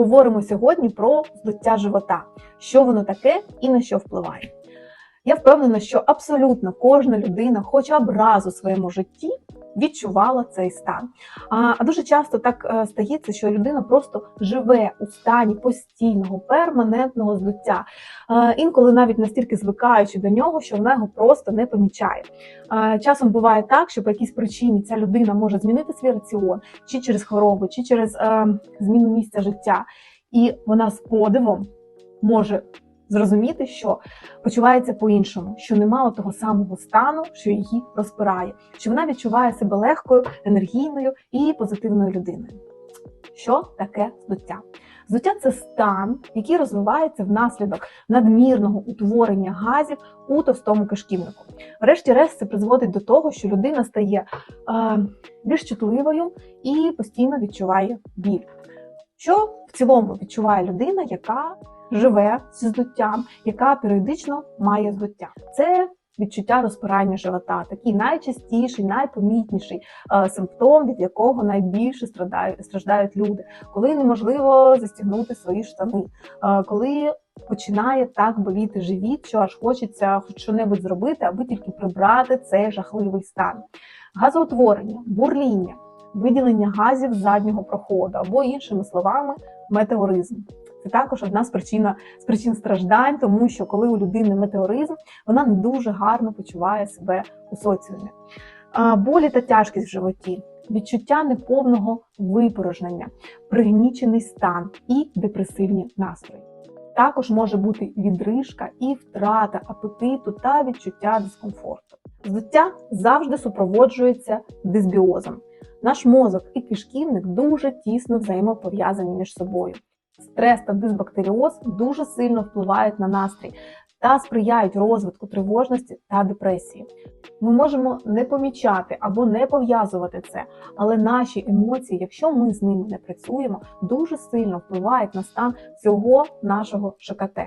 Поговоримо сьогодні про здуття живота, що воно таке і на що впливає. Я впевнена, що абсолютно кожна людина, хоча б раз у своєму житті, відчувала цей стан. А дуже часто так е, стається, що людина просто живе у стані постійного, перманентного здуття, інколи навіть настільки звикаючи до нього, що вона його просто не помічає. Часом буває так, що по якійсь причині ця людина може змінити свій раціон, чи через хворобу, чи через е, зміну місця життя, і вона з подивом може зрозуміти, що почувається по-іншому, що немає того самого стану, що її розпирає, що вона відчуває себе легкою, енергійною і позитивною людиною. Що таке здуття? Здуття це стан, який розвивається внаслідок надмірного утворення газів у товстому кишківнику. Врешті-решт це призводить до того, що людина стає е, більш чутливою і постійно відчуває біль. Що в цілому відчуває людина, яка живе зі здуттям, яка періодично має здуття? Це відчуття розпирання живота, такий найчастіший, найпомітніший е, симптом, від якого найбільше страдають, страждають люди, коли неможливо застігнути свої штани, е, коли починає так боліти живіт, що аж хочеться хоч що-небудь зробити, аби тільки прибрати цей жахливий стан. Газоутворення, бурління, виділення газів заднього проходу або іншими словами, метеоризм. Це також одна з причин, з причин страждань, тому що коли у людини метеоризм, вона не дуже гарно почуває себе у соціумі. Болі та тяжкість в животі, відчуття неповного випорожнення, пригнічений стан і депресивні настрої. Також може бути відрижка і втрата апетиту та відчуття дискомфорту. Здуття завжди супроводжується дисбіозом. Наш мозок і кишківник дуже тісно взаємопов'язані між собою. Стрес та дисбактеріоз дуже сильно впливають на настрій та сприяють розвитку тривожності та депресії. Ми можемо не помічати або не пов'язувати це, але наші емоції, якщо ми з ними не працюємо, дуже сильно впливають на стан всього нашого ШКТ.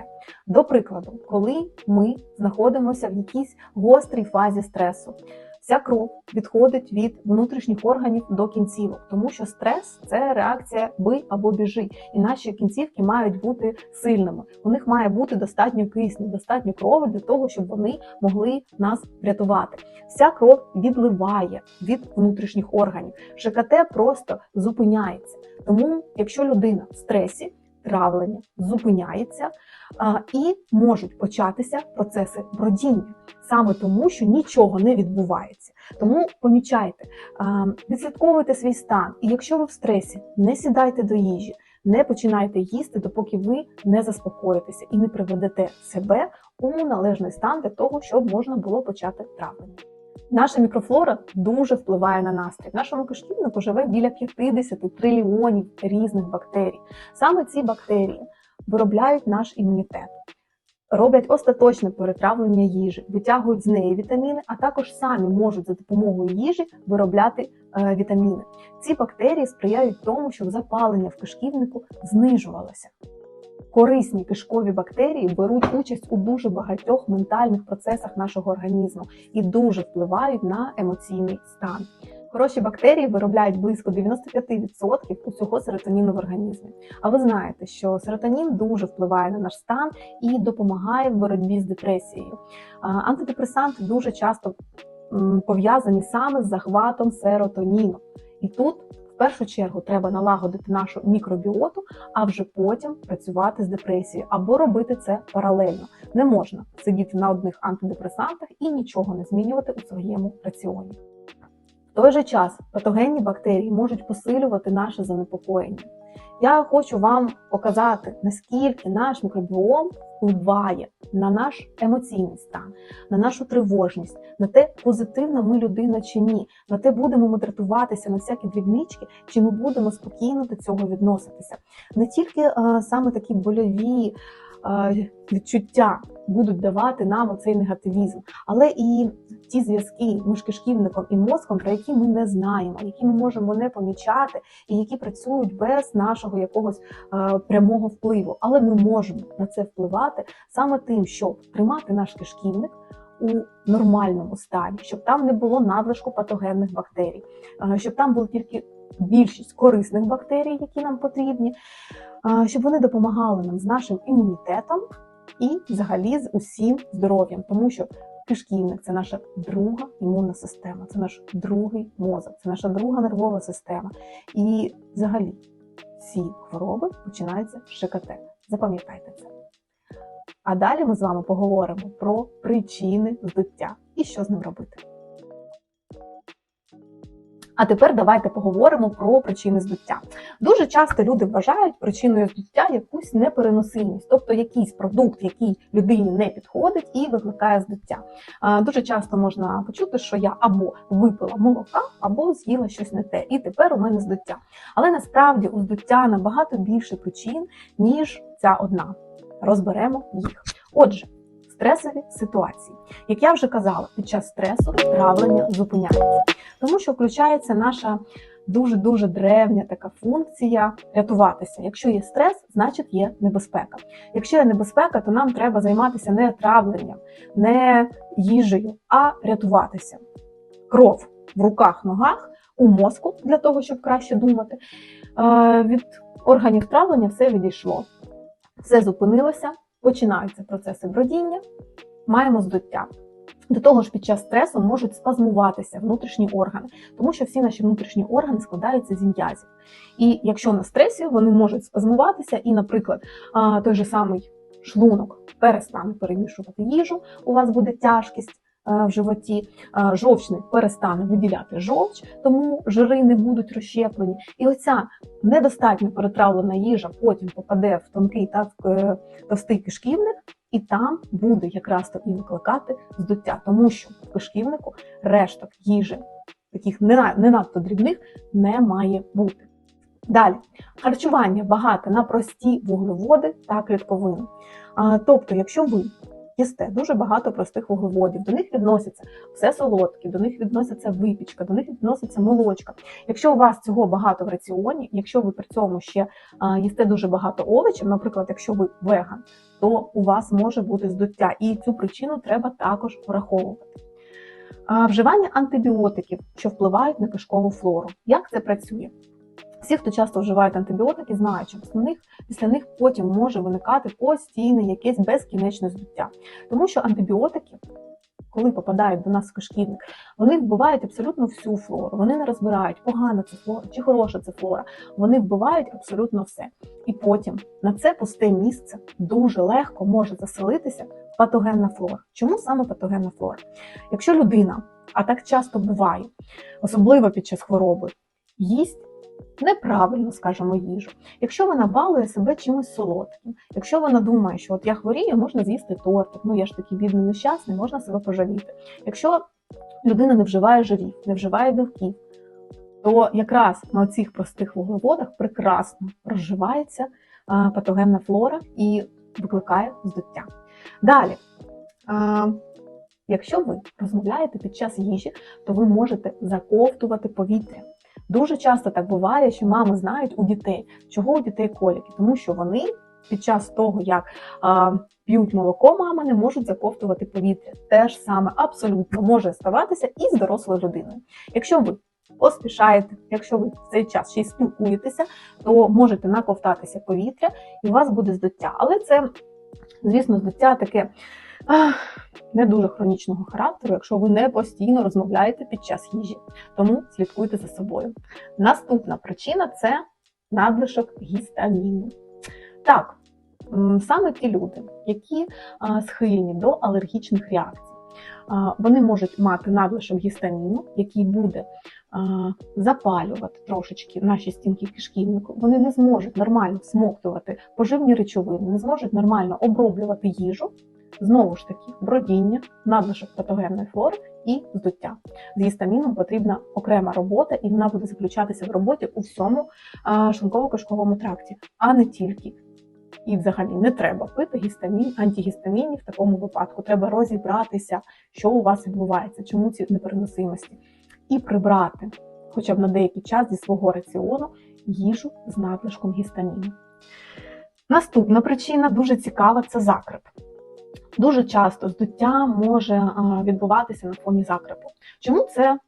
До прикладу, коли ми знаходимося в якійсь гострій фазі стресу. Вся кров відходить від внутрішніх органів до кінцівок, тому що стрес це реакція бий або біжи, і наші кінцівки мають бути сильними. У них має бути достатньо кисню, достатньо крові для того, щоб вони могли нас врятувати. Вся кров відливає від внутрішніх органів. ШКТ просто зупиняється. Тому, якщо людина в стресі, травлення зупиняється і можуть початися процеси бродіння, саме тому, що нічого не відбувається. Тому помічайте, відслідковуйте свій стан, і якщо ви в стресі, не сідайте до їжі, не починайте їсти, допоки ви не заспокоїтеся і не приведете себе у належний стан для того, щоб можна було почати травлення. Наша мікрофлора дуже впливає на настрій. В нашому кишківнику живе біля 50 трильйонів різних бактерій. Саме ці бактерії виробляють наш імунітет, роблять остаточне перетравлення їжі, витягують з неї вітаміни, а також самі можуть за допомогою їжі виробляти е, вітаміни. Ці бактерії сприяють тому, щоб запалення в кишківнику знижувалося. Корисні кишкові бактерії беруть участь у дуже багатьох ментальних процесах нашого організму і дуже впливають на емоційний стан. Хороші бактерії виробляють близько 95% усього серотоніну в організмі. А ви знаєте, що серотонін дуже впливає на наш стан і допомагає в боротьбі з депресією. Антидепресанти дуже часто пов'язані саме з захватом серотоніну. І тут в першу чергу треба налагодити нашу мікробіоту, а вже потім працювати з депресією або робити це паралельно. Не можна сидіти на одних антидепресантах і нічого не змінювати у своєму раціоні. В той же час патогенні бактерії можуть посилювати наше занепокоєння. Я хочу вам показати, наскільки наш мікробіом впливає на наш емоційний стан, на нашу тривожність, на те, позитивна ми людина чи ні, на те, будемо ми дратуватися на всякі дрібнички, чи ми будемо спокійно до цього відноситися. Не тільки а, саме такі больові е, відчуття будуть давати нам оцей негативізм, але і ті зв'язки між кишківником і мозком, про які ми не знаємо, які ми можемо не помічати, і які працюють без нашого якогось е, прямого впливу. Але ми можемо на це впливати саме тим, щоб тримати наш кишківник. У нормальному стані, щоб там не було надлишку патогенних бактерій, е, щоб там були тільки більшість корисних бактерій, які нам потрібні, щоб вони допомагали нам з нашим імунітетом і взагалі з усім здоров'ям, тому що кишківник це наша друга імунна система, це наш другий мозок, це наша друга нервова система. І взагалі всі хвороби починаються з ШКТ. Запам'ятайте це. А далі ми з вами поговоримо про причини здуття і що з ним робити. А тепер давайте поговоримо про причини здуття. Дуже часто люди вважають причиною здуття якусь непереносимість, тобто якийсь продукт, який людині не підходить і викликає здуття. Дуже часто можна почути, що я або випила молока, або з'їла щось не те, і тепер у мене здуття. Але насправді у здуття набагато більше причин, ніж ця одна. Розберемо їх. Отже, стресові ситуації. Як я вже казала, під час стресу травлення зупиняється, тому що включається наша дуже дуже древня така функція рятуватися. Якщо є стрес, значить є небезпека. Якщо є небезпека, то нам треба займатися не травленням, не їжею, а рятуватися. Кров в руках, ногах, у мозку для того, щоб краще думати. Е, Від органів травлення все відійшло, все зупинилося починаються процеси бродіння, маємо здуття. До того ж, під час стресу можуть спазмуватися внутрішні органи, тому що всі наші внутрішні органи складаються з м'язів. І якщо на стресі вони можуть спазмуватися, і, наприклад, той же самий шлунок перестане перемішувати їжу, у вас буде тяжкість. В животі жовчник перестане виділяти жовч, тому жири не будуть розщеплені. І оця недостатньо перетравлена їжа потім попаде в тонкий та в товстий кишківник, і там буде якраз то і викликати здуття, тому що в кишківнику решток їжі, таких не надто дрібних, не має бути. Далі харчування багате на прості вуглеводи та клітковини. Тобто, якщо ви їсте дуже багато простих вуглеводів. До них відносяться все солодке, до них відноситься випічка, до них відноситься молочка. Якщо у вас цього багато в раціоні, якщо ви при цьому ще їсте дуже багато овочів, наприклад, якщо ви веган, то у вас може бути здуття, і цю причину треба також враховувати. Вживання антибіотиків, що впливають на кишкову флору. Як це працює? Всі, хто часто вживають антибіотики, знають, що після них, після них потім може виникати постійне якесь безкінечне здуття. Тому що антибіотики, коли попадають до нас в кишківник, вони вбивають абсолютно всю флору. Вони не розбирають, погана це флора чи хороша це флора. Вони вбивають абсолютно все. І потім на це пусте місце дуже легко може заселитися патогенна флора. Чому саме патогенна флора? Якщо людина, а так часто буває, особливо під час хвороби, їсть неправильно, скажімо, їжу. Якщо вона балує себе чимось солодким, якщо вона думає, що от я хворію, можна з'їсти тортик, ну я ж такий бідний нещасний, можна себе пожаліти. Якщо людина не вживає жирів, не вживає білків, то якраз на цих простих вуглеводах прекрасно розживається патогенна флора і викликає здуття. Далі. Якщо ви розмовляєте під час їжі, то ви можете заковтувати повітря. Дуже часто так буває, що мами знають у дітей, чого у дітей коліки, тому що вони під час того, як а, п'ють молоко, мами не можуть заковтувати повітря. Те ж саме абсолютно може ставатися і з дорослою людиною. Якщо ви поспішаєте, якщо ви в цей час ще й спілкуєтеся, то можете наковтатися повітря і у вас буде здуття. Але це, звісно, здуття таке не дуже хронічного характеру, якщо ви не постійно розмовляєте під час їжі. Тому слідкуйте за собою. Наступна причина це надлишок гістаміну. Так, саме ті люди, які схильні до алергічних реакцій. Вони можуть мати надлишок гістаміну, який буде запалювати трошечки наші стінки кишківнику. Вони не зможуть нормально смоктувати поживні речовини, не зможуть нормально оброблювати їжу. Знову ж таки, бродіння, надлишок патогенної флори і здуття. З гістаміном потрібна окрема робота, і вона буде заключатися в роботі у всьому шлунково-кишковому тракті, а не тільки. І, взагалі, не треба пити гістамін, антигістамінні в такому випадку. Треба розібратися, що у вас відбувається, чому ці непереносимості, і прибрати, хоча б на деякий час зі свого раціону їжу з надлишком гістаміну. Наступна причина дуже цікава це закреп. Дуже часто здуття може відбуватися на фоні закрепу. Чому це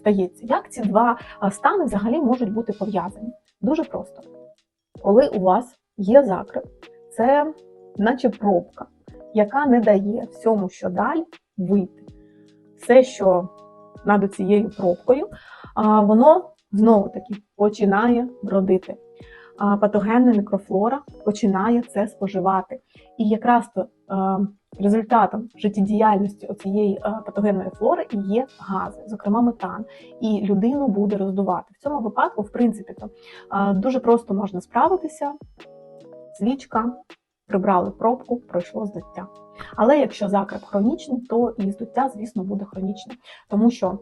стається? Як ці два стани взагалі можуть бути пов'язані? Дуже просто. Коли у вас є закреп, це наче пробка, яка не дає всьому, що далі, вийти. Все, що над цією пробкою, воно знову таки починає бродити. Патогенна мікрофлора починає це споживати. І якраз то е, результатом життєдіяльності цієї патогенної флори і є гази, зокрема метан, і людину буде роздувати. В цьому випадку, в принципі, то е, дуже просто можна справитися. Свічка, прибрали пробку, пройшло здуття. Але якщо закреп хронічний, то і здуття, звісно, буде хронічне, тому що.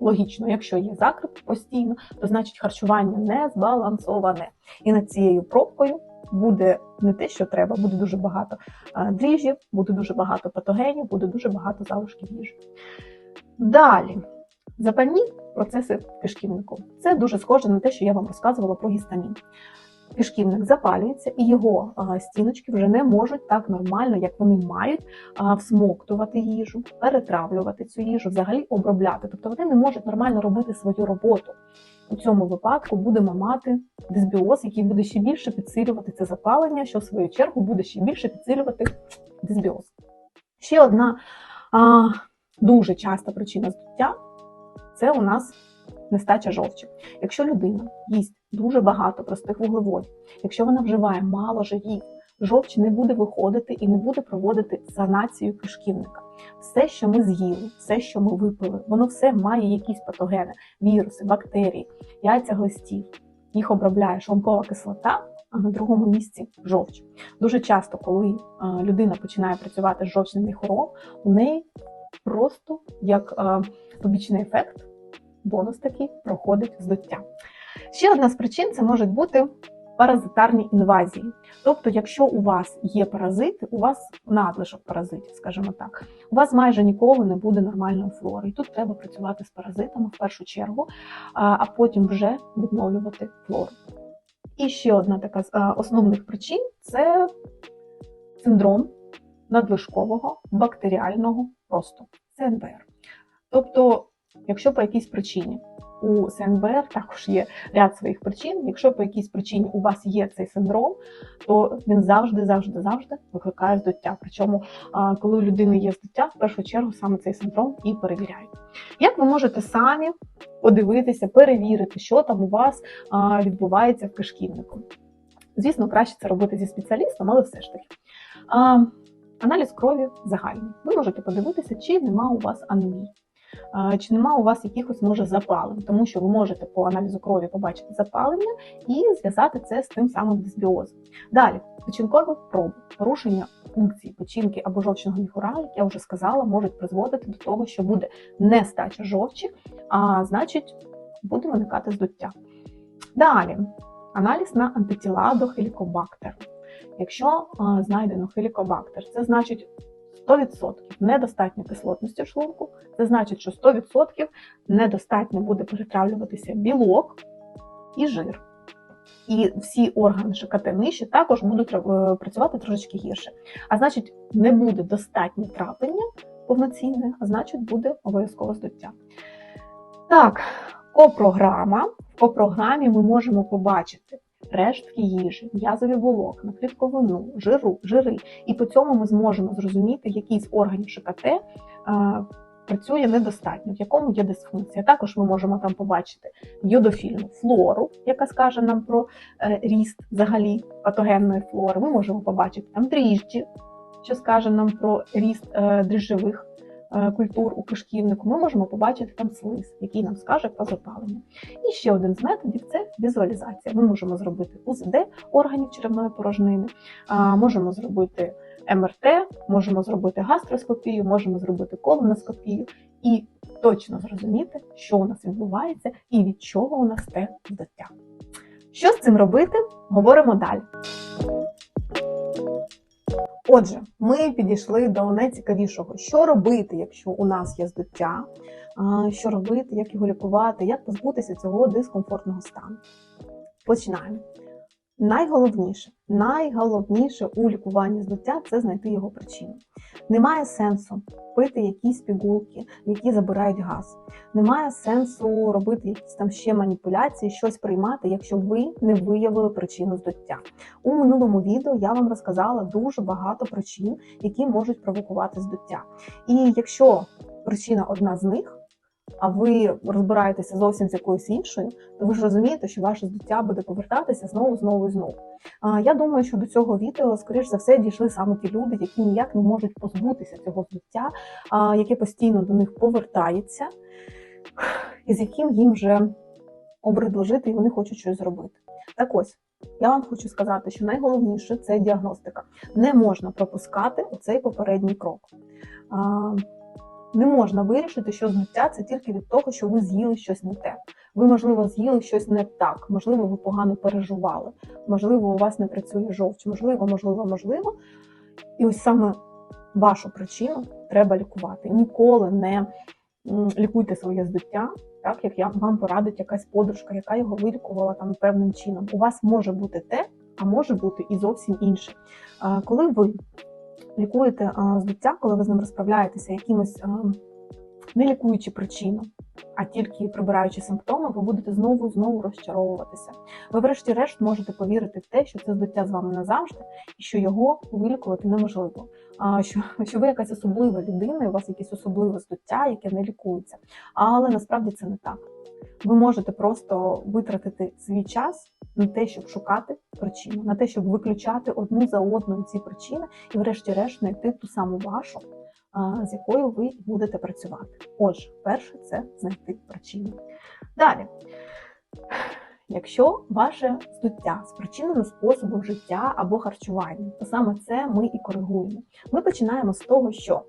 Логічно, якщо є закреп постійно, то значить харчування не збалансоване. І над цією пробкою буде не те, що треба, буде дуже багато дріжджів, буде дуже багато патогенів, буде дуже багато залишків їжі. Далі, запальні процеси кишківнику. Це дуже схоже на те, що я вам розказувала про гістамін. Кишківник запалюється, і його стіночки вже не можуть так нормально, як вони мають, всмоктувати їжу, перетравлювати цю їжу, взагалі обробляти. Тобто вони не можуть нормально робити свою роботу. У цьому випадку будемо мати дисбіоз, який буде ще більше підсилювати це запалення, що в свою чергу буде ще більше підсилювати дисбіоз. Ще одна а, дуже часта причина здуття це у нас нестача жовчі. Якщо людина їсть дуже багато простих вуглеводів, якщо вона вживає мало жирів, жовч не буде виходити і не буде проводити санацію кишківника. Все, що ми з'їли, все, що ми випили, воно все має якісь патогени, віруси, бактерії, яйця глистів. Їх обробляє шлункова кислота, а на другому місці жовч. Дуже часто, коли людина починає працювати з жовчним міхуром, у неї просто як побічний ефект, бонус такий проходить здуття. Ще одна з причин це можуть бути паразитарні інвазії. Тобто, якщо у вас є паразити, у вас надлишок паразитів, скажімо так, у вас майже ніколи не буде нормальної флори. І тут треба працювати з паразитами в першу чергу, а потім вже відновлювати флору. І ще одна така з основних причин це синдром надлишкового бактеріального росту, ЦНБР. Тобто, якщо по якійсь причині у СНБР також є ряд своїх причин. Якщо по якійсь причині у вас є цей синдром, то він завжди, завжди, завжди викликає здуття. Причому, коли у людини є здуття, в першу чергу саме цей синдром і перевіряють. Як ви можете самі подивитися, перевірити, що там у вас відбувається в кишківнику? Звісно, краще це робити зі спеціалістом, але все ж таки. Аналіз крові загальний. Ви можете подивитися, чи нема у вас анемії чи нема у вас якихось може запалень, тому що ви можете по аналізу крові побачити запалення і зв'язати це з тим самим дисбіозом. Далі печінкові проби, порушення функції печінки або жовчного міхура, як я вже сказала, можуть призводити до того, що буде нестача жовчі, а значить, буде виникати здуття. Далі аналіз на антитіла до хелікобактер. Якщо а, знайдено хелікобактер, це значить 100% недостатньо кислотності шлунку, це значить, що 100% недостатньо буде перетравлюватися білок і жир. І всі органи ШКТ нижче також будуть е, працювати трошечки гірше. А значить, не буде достатньо траплення повноцінне, а значить, буде обов'язково здуття. Так, копрограма. В копрограмі ми можемо побачити рештки їжі, м'язові волокна, клітковину, жиру, жири. І по цьому ми зможемо зрозуміти, який з органів ШКТ а, працює недостатньо, в якому є дисфункція. Також ми можемо там побачити йодофільну флору, яка скаже нам про е, ріст взагалі патогенної флори. Ми можемо побачити там дріжджі, що скаже нам про ріст е, дріжджових Е, культур у кишківнику, ми можемо побачити там слиз, який нам скаже про запалення. І ще один з методів це візуалізація. Ми можемо зробити УЗД органів черевної порожнини, можемо зробити МРТ, можемо зробити гастроскопію, можемо зробити колоноскопію і точно зрозуміти, що у нас відбувається і від чого у нас те здаття. Що з цим робити, говоримо далі. Отже, ми підійшли до найцікавішого, що робити, якщо у нас є здуття, що робити, як його лікувати, як позбутися цього дискомфортного стану. Починаємо. Найголовніше, найголовніше у лікуванні здуття це знайти його причину. Немає сенсу пити якісь пігулки, які забирають газ. Немає сенсу робити якісь там ще маніпуляції, щось приймати, якщо ви не виявили причину здуття. У минулому відео я вам розказала дуже багато причин, які можуть провокувати здуття. І якщо причина одна з них, а ви розбираєтеся зовсім з якоюсь іншою, то ви ж розумієте, що ваше здуття буде повертатися знову, знову і знову. А, Я думаю, що до цього відео, скоріш за все, дійшли саме ті люди, які ніяк не можуть позбутися цього здуття, а, яке постійно до них повертається, і з яким їм вже обридло жити, і вони хочуть щось зробити. Так ось. Я вам хочу сказати, що найголовніше це діагностика. Не можна пропускати оцей попередній крок. Не можна вирішити, що здуття це тільки від того, що ви з'їли щось не те. Ви, можливо, з'їли щось не так, можливо, ви погано переживали, можливо, у вас не працює жовч, можливо, можливо, можливо. І ось саме вашу причину треба лікувати. Ніколи не лікуйте своє здуття, так як я вам порадить якась подружка, яка його вилікувала там певним чином. У вас може бути те, а може бути і зовсім інше. Коли ви лікуєте здуття, коли ви з ним розправляєтеся якимось не лікуючи причину, а тільки прибираючи симптоми, ви будете знову знову розчаровуватися. Ви, врешті-решт, можете повірити в те, що це здуття з вами назавжди, і що його вилікувати неможливо. Що, що ви якась особлива людина, і у вас якесь особливе здуття, яке не лікується. Але насправді це не так. Ви можете просто витратити свій час на те, щоб шукати причину, на те, щоб виключати одну за одною ці причини, і, врешті-решт, знайти ту саму вашу, з якою ви будете працювати. Отже, перше це знайти причину. Далі. Якщо ваше здуття спричинено способом життя або харчування, то саме це ми і коригуємо. Ми починаємо з того, що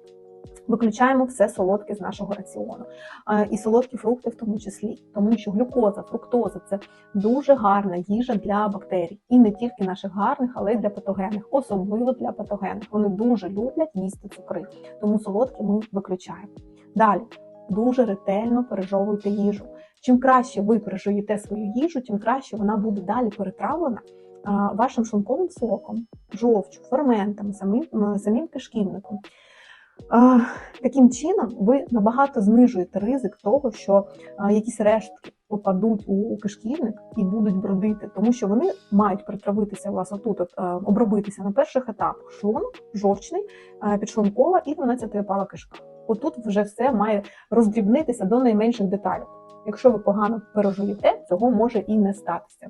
виключаємо все солодке з нашого раціону, і солодкі фрукти в тому числі, тому що глюкоза, фруктоза це дуже гарна їжа для бактерій, і не тільки наших гарних, але й для патогенних, особливо для патогенних. Вони дуже люблять їсти цукри, тому солодкі ми виключаємо. Далі дуже ретельно пережовуйте їжу. Чим краще ви пережуєте свою їжу, тим краще вона буде далі перетравлена вашим шлунковим соком, жовчу, ферментами, самим, самим кишківником. Таким чином, ви набагато знижуєте ризик того, що якісь рештки попадуть у, кишківник і будуть бродити, тому що вони мають притравитися у вас отут, от, обробитися на перших етапах шлунок, жовчний, а, підшлункова і 12 пала кишка. Отут вже все має роздрібнитися до найменших деталей. Якщо ви погано пережуєте, цього може і не статися.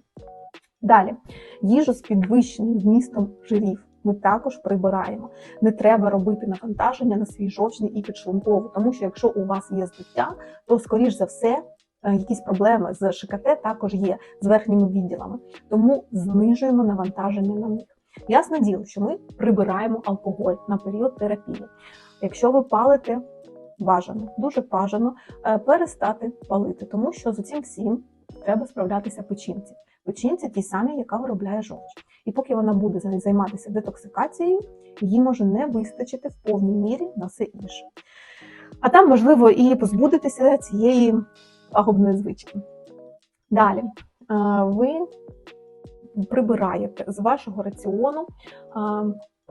Далі, їжу з підвищеним вмістом жирів ми також прибираємо. Не треба робити навантаження на свій жовчний і підшлунковий, тому що якщо у вас є здуття, то скоріш за все. е, Якісь проблеми з ШКТ також є з верхніми відділами, тому знижуємо навантаження на них. Ясне діло, що ми прибираємо алкоголь на період терапії. Якщо ви палите, бажано, дуже бажано е, перестати палити, тому що з цим всім треба справлятися печінці. Печінці тій самій, яка виробляє жовч. І поки вона буде займатися детоксикацією, їй може не вистачити в повній мірі на все інше. А там, можливо, і позбудетеся цієї пагубної звички. Далі, ви прибираєте з вашого раціону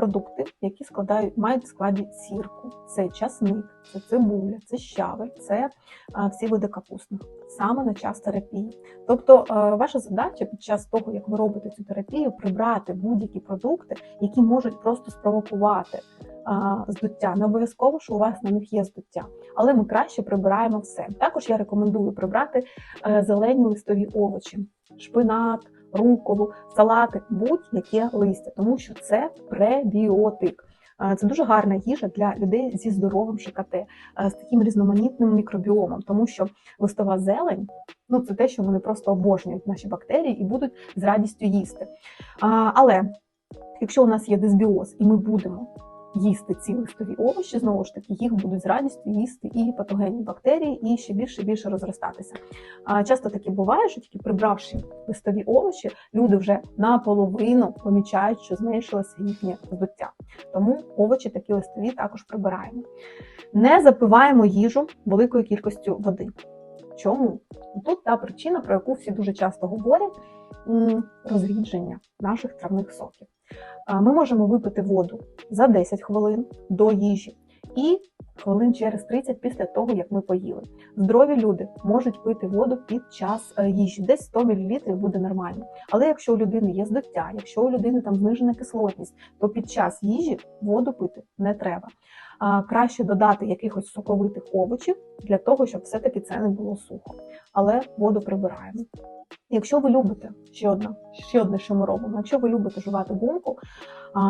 продукти, які складають, мають в складі сірку. Це часник, це цибуля, це щавель, це а, всі види капустних, саме на час терапії. Тобто, е, ваша задача під час того, як ви робите цю терапію, прибрати будь-які продукти, які можуть просто спровокувати а, здуття. Не обов'язково, що у вас на них є здуття, але ми краще прибираємо все. Також я рекомендую прибрати е, зелені листові овочі, шпинат руколу, салати, будь-яке листя, тому що це пребіотик. Це дуже гарна їжа для людей зі здоровим ШКТ, е, з таким різноманітним мікробіомом, тому що листова зелень ну це те, що вони просто обожнюють наші бактерії і будуть з радістю їсти. Але якщо у нас є дисбіоз, і ми будемо їсти ці листові овочі, знову ж таки, їх будуть з радістю їсти і патогенні бактерії, і ще більше і більше розростатися. А часто таке буває, що тільки прибравши листові овочі, люди вже наполовину помічають, що зменшилося їхнє здуття. Тому овочі такі листові також прибираємо. Не запиваємо їжу великою кількістю води. Чому? Тут та причина, про яку всі дуже часто говорять розрідження наших травних соків. Ми можемо випити воду за 10 хвилин до їжі і хвилин через 30 після того, як ми поїли. Здорові люди можуть пити воду під час е, їжі, десь 100 мл буде нормально. Але якщо у людини є здуття, якщо у людини там знижена кислотність, то під час їжі воду пити не треба. Краще додати якихось соковитих овочів для того, щоб все-таки це не було сухо. Але воду прибираємо. Якщо ви любите ще одне, ще одне, що ми робимо, якщо ви любите жувати гумку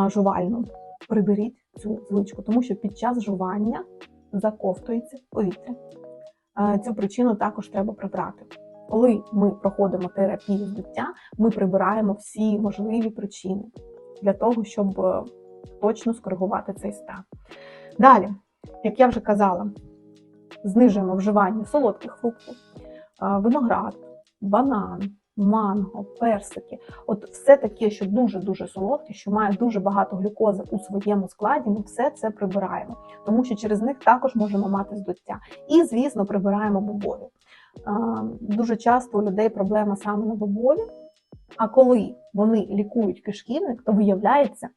жувальну, приберіть цю звичку, тому що під час жування заковтується повітря. Цю причину також треба прибрати. Коли ми проходимо терапію здуття, ми прибираємо всі можливі причини для того, щоб е, точно скоригувати цей стан. Далі, як я вже казала, знижуємо вживання солодких фруктів, виноград, банан, манго, персики. От все таке, що дуже-дуже солодке, що має дуже багато глюкози у своєму складі, ми все це прибираємо, тому що через них також можемо мати здуття. І, звісно, прибираємо бобові. Дуже часто у людей проблема саме на бобові, а коли вони лікують кишківник, то виявляється,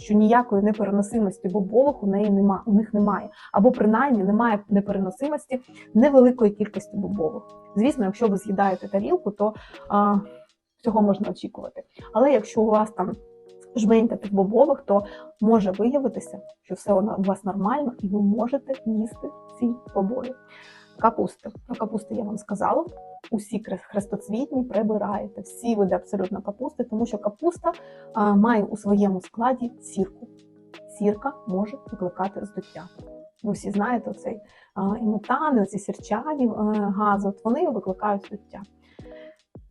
що ніякої непереносимості бобових у неї нема, у них немає, або принаймні немає непереносимості невеликої кількості бобових. Звісно, якщо ви з'їдаєте тарілку, то а, цього можна очікувати. Але якщо у вас там жменька тих бобових, то може виявитися, що все у вас нормально, і ви можете їсти ці бобові. Капусти. Про капусти я вам сказала. Усі хрестоцвітні прибираєте, всі види абсолютно капусти, тому що капуста а, має у своєму складі сірку. Сірка може викликати здуття. Ви всі знаєте цей і метани, ці сірчані гази, от вони викликають здуття.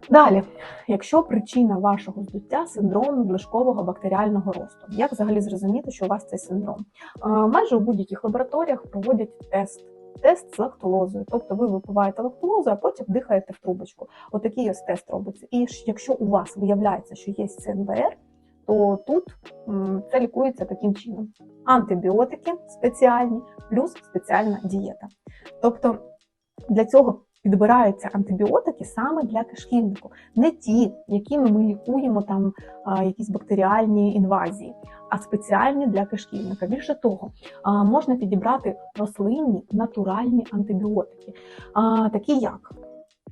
Далі, якщо причина вашого здуття синдром надлишкового бактеріального росту, як взагалі зрозуміти, що у вас цей синдром? Майже у будь-яких лабораторіях проводять тест. Тест з лактулозою, тобто ви випиваєте лактулозу, а потім дихаєте в трубочку. Отакий ось тест робиться. І якщо у вас виявляється, що є СНВР, то тут це лікується таким чином: антибіотики спеціальні плюс спеціальна дієта. Тобто для цього підбираються антибіотики саме для кишківнику, не ті, якими ми лікуємо там якісь бактеріальні інвазії, а спеціальні для кишківника. Більше того, можна підібрати рослинні натуральні антибіотики, такі як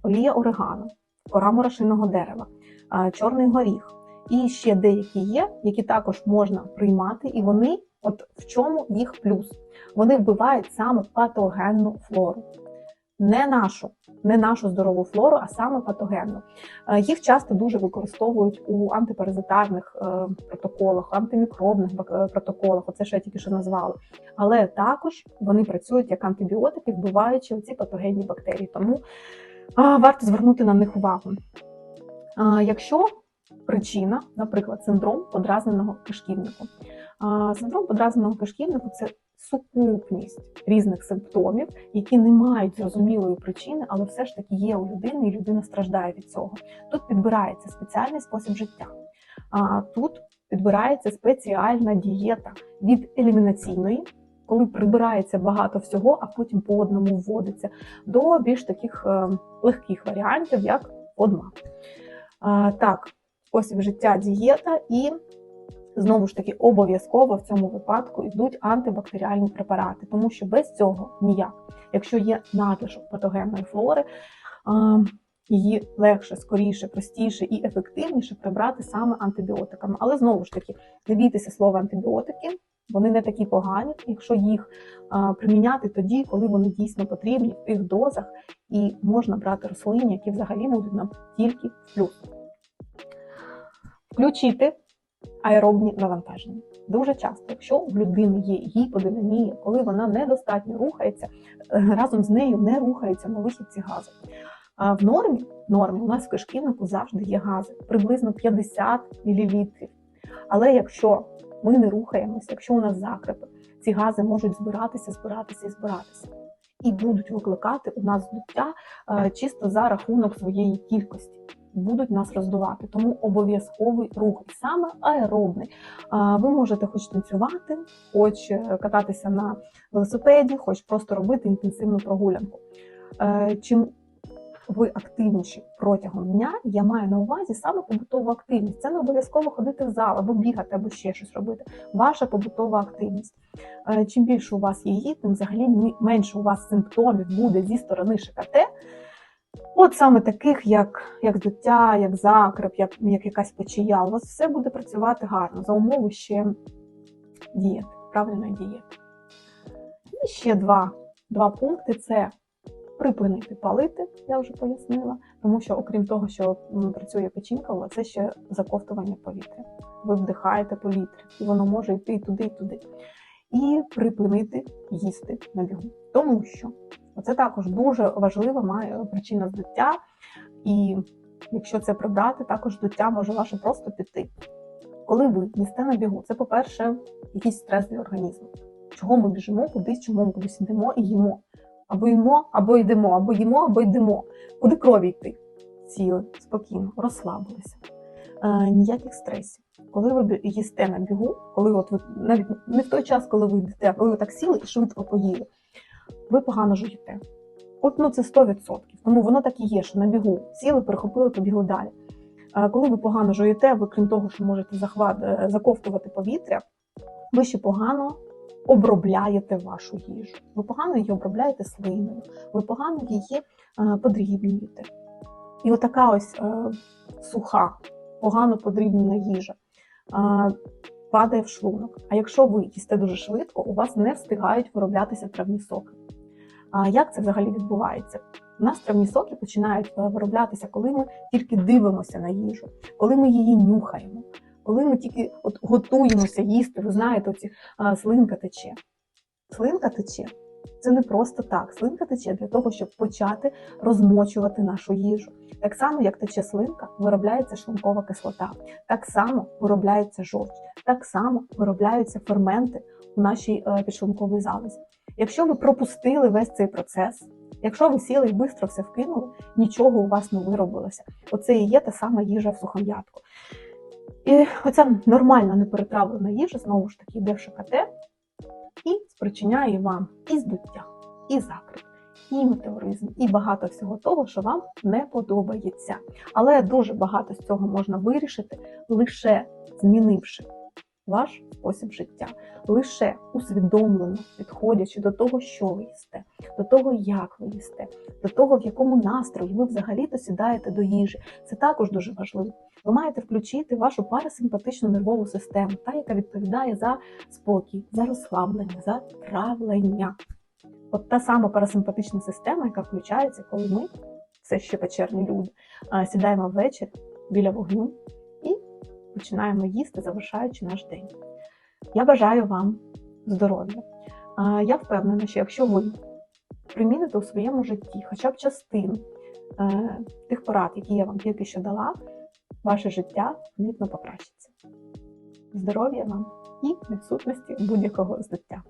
олія орегано, кора морошиного дерева, чорний горіх. І ще деякі є, які також можна приймати, і вони, от в чому їх плюс? Вони вбивають саме патогенну флору. Не нашу, не нашу здорову флору, а саме патогенну. Е, Їх часто дуже використовують у антипаразитарних е, протоколах, антимікробних е, протоколах, оце що я тільки що назвала. Але також вони працюють як антибіотики, вбиваючи ці патогенні бактерії. Тому варто звернути на них увагу. Якщо причина, наприклад, синдром подразненого кишківнику. Синдром подразненого кишківнику це сукупність різних симптомів, які не мають зрозумілої причини, але все ж таки є у людини, і людина страждає від цього. Тут підбирається спеціальний спосіб життя. А тут підбирається спеціальна дієта від елімінаційної. Коли прибирається багато всього, а потім по одному вводиться, до більш таких е, легких варіантів, як одма. Так, спосіб життя, дієта і знову ж таки обов'язково в цьому випадку йдуть антибактеріальні препарати, тому що без цього ніяк. Якщо є надлишок патогенної флори, її легше, скоріше, простіше і ефективніше прибрати саме антибіотиками. Але знову ж таки, не бійтеся слова антибіотики. Вони не такі погані, якщо їх а, приміняти тоді, коли вони дійсно потрібні в тих дозах, і можна брати рослини, які взагалі будуть нам тільки в плюс. Включити аеробні навантаження. Дуже часто, якщо в людини є гіподинамія, коли вона недостатньо рухається, е, разом з нею не рухаються на вихід ці гази. А в нормі, нормі у нас в кишківнику завжди є гази, приблизно 50 мл. Але якщо ми не рухаємося, якщо у нас закрепи, ці гази можуть збиратися, збиратися і збиратися. І будуть викликати у нас здуття е, чисто за рахунок своєї кількості. Будуть нас роздувати, тому обов'язковий рух, саме аеробний. Ви можете хоч танцювати, хоч е, кататися на велосипеді, хоч просто робити інтенсивну прогулянку. Е, Чим ви активніші протягом дня, я маю на увазі саме побутову активність. Це не обов'язково ходити в зал або бігати, або ще щось робити. Ваша побутова активність. Е, Чим більше у вас її, тим взагалі менше у вас симптомів буде зі сторони ШКТ. От саме таких, як, як здуття, як закреп, як, як якась печія, у вас все буде працювати гарно за умови ще дієти, правильної дієти. І ще два, два пункти: це припинити палити, я вже пояснила, тому що, окрім того, що працює печінка, це ще заковтування повітря. Ви вдихаєте повітря, і воно може йти туди, і туди. І припинити їсти на бігу. Тому що це також дуже важлива має причина здуття, і якщо це прибрати, також здуття може ваше просто піти. Коли ви їсте на бігу, це, по-перше, якийсь стрес для організму. Чого ми біжимо кудись, чому ми кудись йдемо і їмо. Або їмо, або йдемо, або їмо, або йдемо. Куди крові йти? Сіли спокійно, розслабилися. Е, ніяких стресів. Коли ви їсте на бігу, коли от ви навіть не в той час, коли ви йдете, коли ви так сіли і швидко поїли, ви погано жуєте. От ну це 100%. Тому воно так і є, що на бігу сіли, перехопили, побігли далі. Коли ви погано жуєте, ви крім того, що можете захват, е, заковтувати повітря, ви ще погано обробляєте вашу їжу. Ви погано її обробляєте слиною, ви погано її е, подрібнюєте. І отака ось е, суха, погано подрібнена їжа е, падає в шлунок. А якщо ви їсте дуже швидко, у вас не встигають вироблятися травні соки. А як це взагалі відбувається? У нас травні соки починають е, вироблятися, коли ми тільки дивимося на їжу, коли ми її нюхаємо, коли ми тільки от готуємося їсти. Ви знаєте, оці а, слинка тече. Слинка тече. Це не просто так. Слинка тече для того, щоб почати розмочувати нашу їжу. Так само, як тече слинка, виробляється шлункова кислота. Так само виробляється жовч. Так само виробляються ферменти у нашій е, підшлунковій залозі. Якщо ви пропустили весь цей процес, якщо ви сіли і швидко все вкинули, нічого у вас не виробилося. Оце і є та сама їжа в сухом'ятку. І оця нормальна неперетравлена їжа, знову ж таки, йде в ШКТ і спричиняє вам і здуття, і закрит, і метеоризм, і багато всього того, що вам не подобається. Але дуже багато з цього можна вирішити лише змінивши ваш спосіб життя, лише усвідомлено підходячи до того, що ви їсте, до того, як ви їсте, до того, в якому настрої ви взагалі-то сідаєте до їжі. Це також дуже важливо. Ви маєте включити вашу парасимпатичну нервову систему, та яка відповідає за спокій, за розслаблення, за травлення. От та сама парасимпатична система, яка включається, коли ми, все ще вечірні люди, сідаємо ввечері біля вогню починаємо їсти, завершаючи наш день. Я бажаю вам здоров'я. Я впевнена, що якщо ви приміните у своєму житті хоча б частину е, тих порад, які я вам тільки що дала, ваше життя помітно покращиться. Здоров'я вам і відсутності будь-якого здуття.